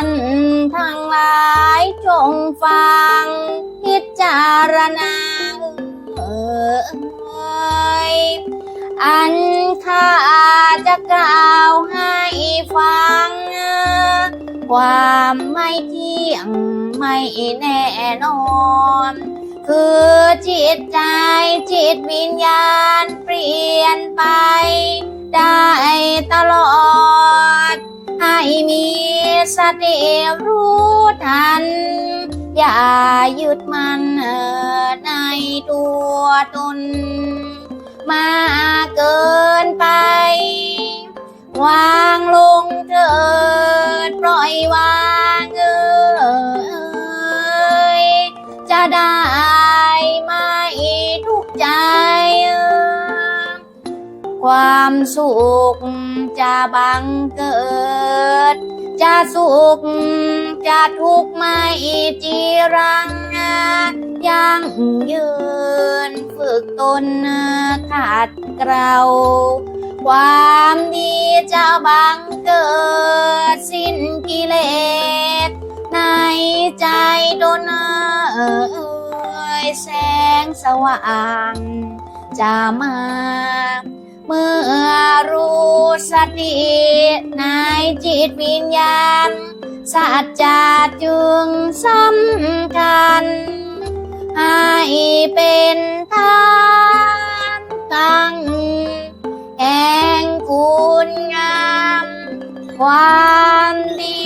านทั้งหลายจงฟัง พิจารณาเอ่ยอันข้าจะกล่าวให้ฟัง ความไม่เที่ยงไม่แน่นอนคือจิตใจจิตวิญญาณเปลี่ยนไป ได้ตลอด สติรู้ทัน อย่ายึดมันในตัวตน มาเกินไป วางลงเถิดปล่อยวางเอ่ยจะได้ ความสุขจะบังเกิด จะสุขจะทุกข์ไม่จีรังยังยืนฝึกตนขาดเกลาความดีจะบังเกิดสิ้นกิเลส ในใจตนเอ่ยแสงสว่างจะมา เมื่อรู้สติในจิตวิญญาณ สัจจะจึงสำคัญให้เป็นทานตั้งแห่งคุณงามความดี